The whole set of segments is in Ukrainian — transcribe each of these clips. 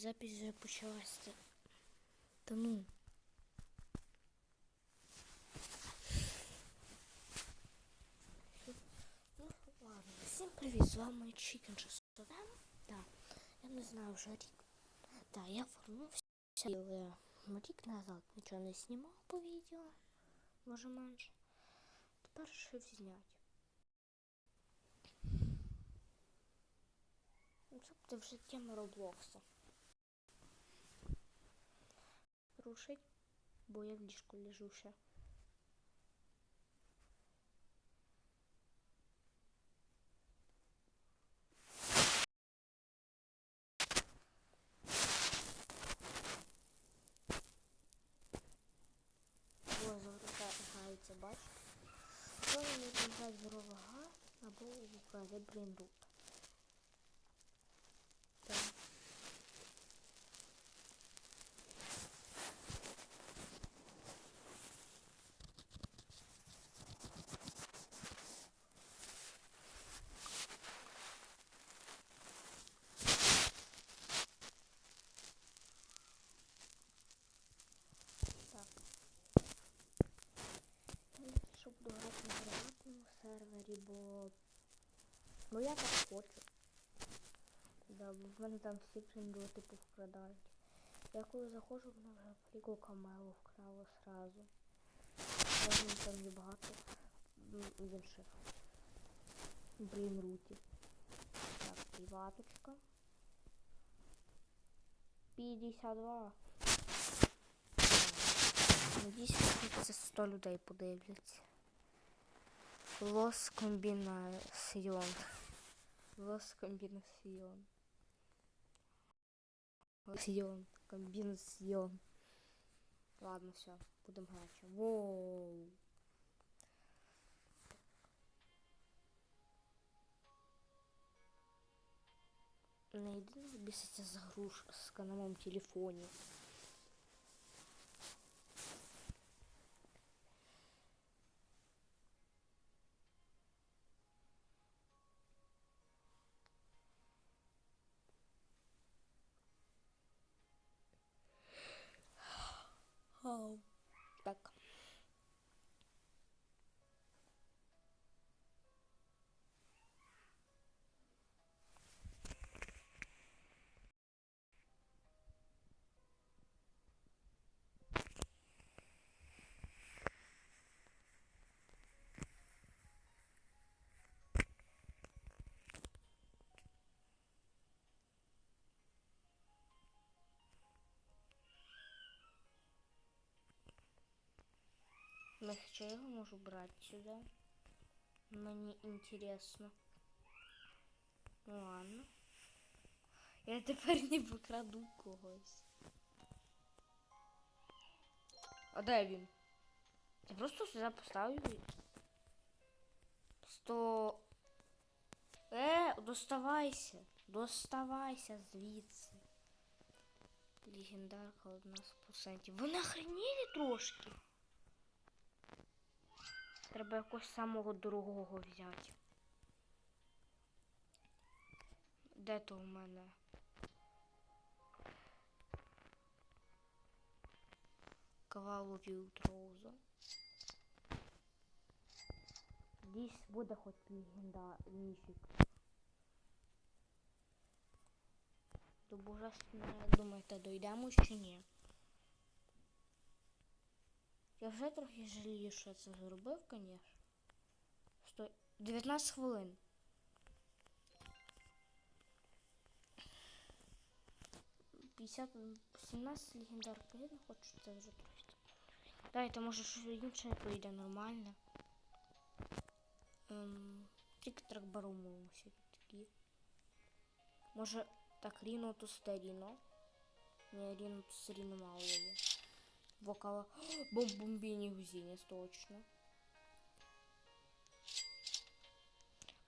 Запись вже почалася. Та ну. Ну, ладно, всім привіт, з вами Chicken Шестовем. Да, я не знаю вже рік. Да, я вернувся, але рік назад нічого не знімав по відео. Може менше. Тепер вирішив зняти. Ну, Це буде вже тема Роблокса. Рушить, бо я в ліжку лежу ще. Бачите? Коли там грати здорова гра, або украде брейнрут. Так. Так. Я вирішив буду грати на приватному сервері, бо... Бо я так хочу. Да, в мене там всі типу вкрадають. Я коли заходжу, мене вже фріку камелу вкрало сразу. Можна там є багато інших. Блін, рутів. Так, приваточка. 52. Надіюсь, це 100 людей подивляться. Лос комбінаціон. Лос комбінаціон. Комбінаціон. Комбінаціон. Ладно, все, будемо грати. Воу. Не єдине біситься загрузка на моєму телефоні. Так. Ну, що я його можу брати сюди? Мені інтересно. Ну ладно. Я тепер не викраду когось. А де він? Я просто сюди поставлю. Сто. Е, доставайся. Доставайся звідси. Легендарка одна з процентів. Ви нахренели трошки? Треба якогось самого дорогого взяти. Де то у мене? Кавалу Вілтроуза. Десь буде хоч легенда міфік. До божественного, думаєте, дойдемо чи ні? Я вже трохи жалію, що я це зробив, звісно. Стой. 19 хвилин. П'ятдесят 17 легендар не хочу це вже трохи. Дайте, може щось інше прийде нормально. Ем, тільки тракбару мусять такі. Може так Ріно то старіно. Ні, Ріно то старіно мало є. Вокала бомбомбіні гузінець точно.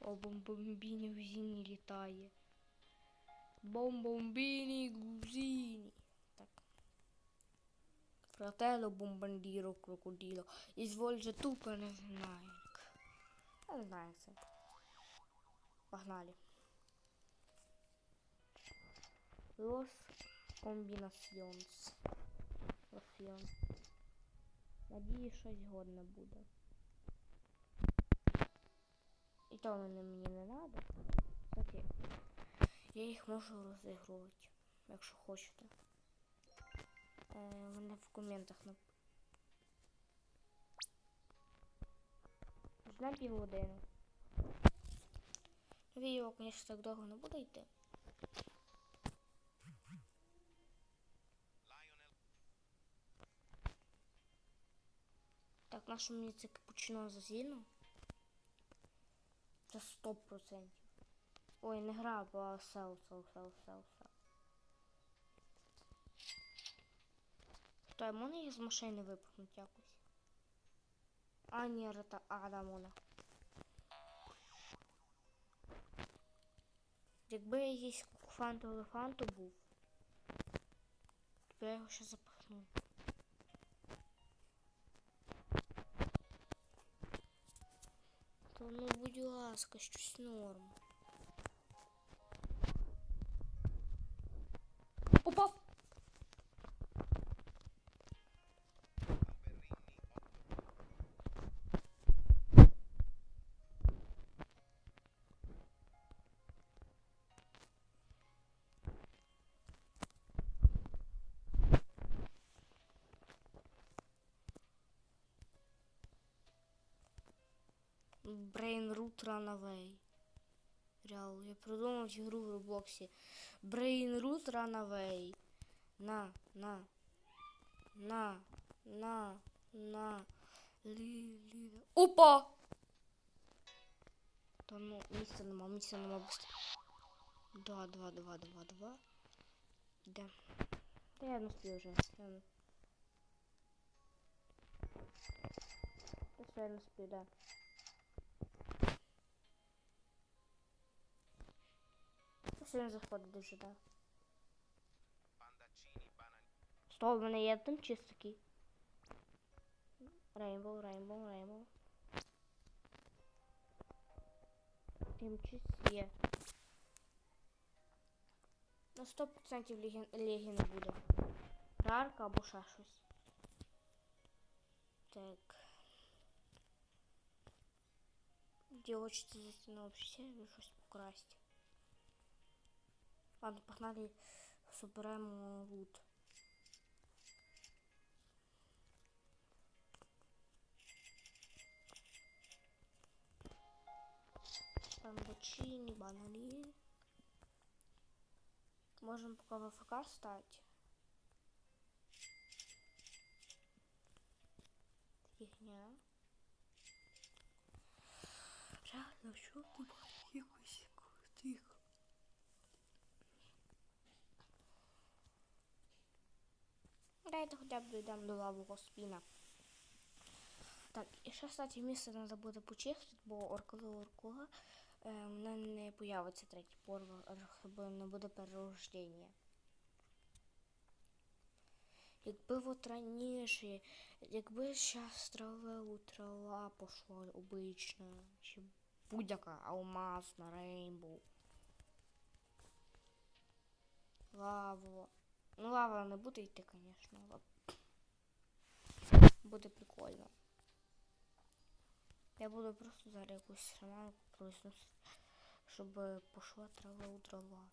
О, бомбомбіні гузіні літає. Бомбомбіні гузіні. Так. Фрателло бомбандіро же тупо не знаю. Не знаю це. Погнали. Лос Комбінаціонс. Лосьйон. Надіюсь, щось годне буде. І то вони мені не надо. Кстати, я їх можу розігрувати, якщо хочете. Е, мене в коментах. На півгодини. Відео, звісно, так довго не буде йти. Нашу мені це капучино зазільно. Це 100%. Ой, не гра, а сел, сел, сел, сел, сел. Хто, можна їх з машини випихнути якось? А, ні, рата, а, да, можна. Якби якийсь фанту елефанту був, то я його ще запихну. То ну, будь ласка, щось норм. Brain Root Runaway. Реал, я придумав цю гру в Роблоксі. Brain Root Runaway. На, на. На, на, на. Лі, лі. Опа! Та ну, місця нема, місця нема. Два, два, два, два, два. Де? Та я спію вже. Я не спію, да. Все він заходить дуже, да. Стоп, в мене є там чистий. Рейнбоу, рейнбоу, рейнбоу. Тим чист є. На 100% легі, легі не буде. Рарка або ще щось. Так. Где хочется за стену вообще щось покрасти. Ладно, погнали, соберемо лут. Бамбучини, банани. Можем пока в АФК стать. Фигня. Реально, що ти якось тихо. Давайте хоча б дійдемо до лавового спіна. Так, і ще, кстати, місце треба буде почистити, бо оркова оркова е, мене не появиться третій поверх, бо не буде перерождення. Якби от раніше, якби зараз трава трава пошла обична, чи будь-яка алмазна, рейнбоу. Лава. Ну, лава не буде йти, звісно, буде прикольно. Я буду просто зараз якусь шаманку произносити, щоб пошла трава у дрова.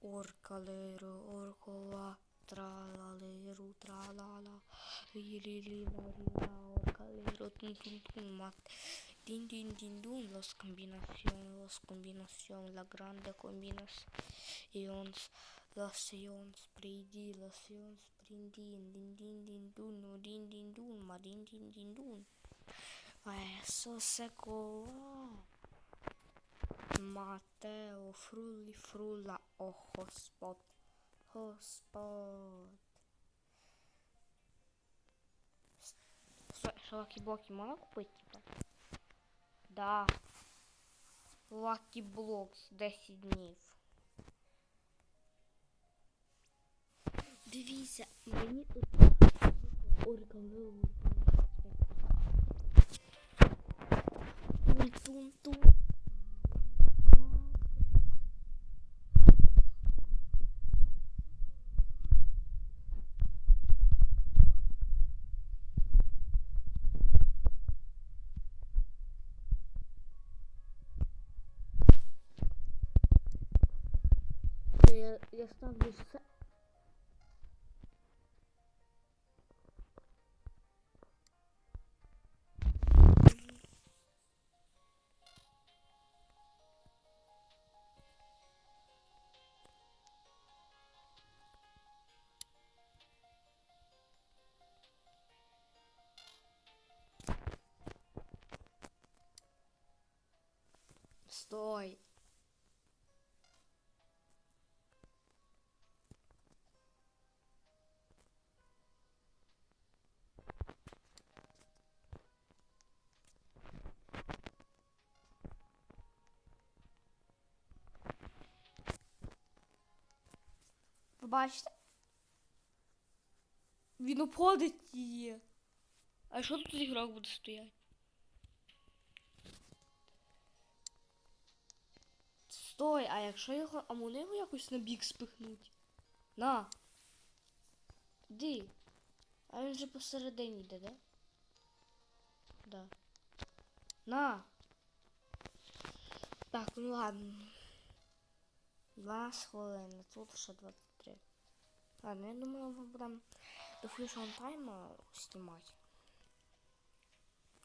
Оркалеру, оркова, тралалеру, тралала, ліліліла, ліла, оркалеру, тун-тун-тун, мат. Дин-дин-дин-дун, los combinación, los combinación, la grande combinación, Лосьйонс, приди, лосьйонс, приндин, дин дин дин дун, ну дин дин дун, ма дин дин дин дун. Eso se cola. Матео, фрулі, фрула, о, господ, господ. Що, лакі блоки можна купити, типа? Да. Лакі блокс, 10 днів. Дивіться, мені тут орка Тун-тун. Я ставлю Стой. Ви бачите? Він обходить її. А що тут ігрок буде стояти? Стой, а якщо його, а вони його якось на бік спихнуть? На. Іди. А він же посередині йде, да? Да. На. Так, ну ладно. 12 хвилин, тут ще 23. Ладно, я думаю, ми будемо до Fusion Time знімати.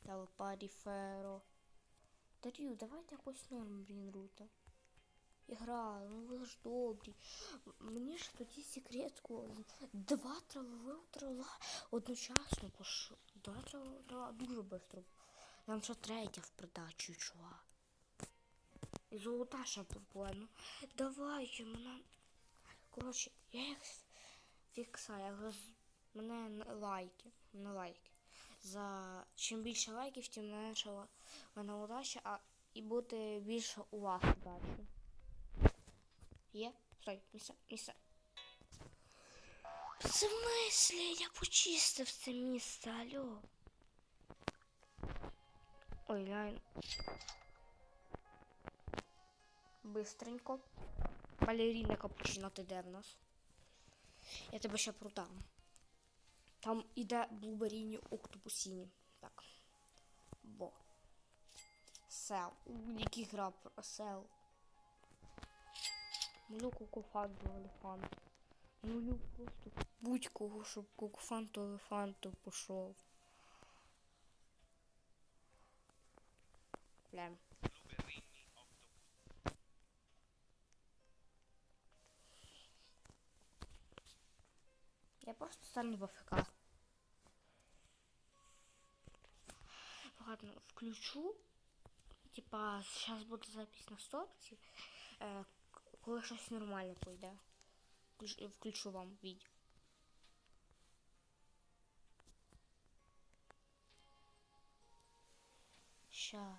Телпаріферо. Дарю, давайте якось норм, блін, рута. Ігра, ну ви ж добрі. Мені ж тоді секретку два травових трала одночасно пошло. Два травових трала дуже швидко. Нам ще третя в придачу, чувак. І золота ще була. Ну, давайте мене. Коротше, я як с- фікса, я роз... мене лайки. На лайки. За чим більше лайків, тим менше мене удача, а і буде більше у вас удачі. Є? Стой, місце, місце. В смислі? Я почистив це місце, алло. Ой, реально. Бистренько. Балеріна капучино, ти де в нас? Я тебе ще продам. Там іде блуберіні октопусіні. Так. Бо. Сел. Який гра про сел. Молю кукуфанту елефанту. Молю просто будь-кого, щоб кукуфанту елефанту пішов. Блям. Я просто стану в АФК. Ладно, включу. Типа, сейчас буде запись на стопці. Коли щось нормально пойде. Включ- Включу вам відео. Ща.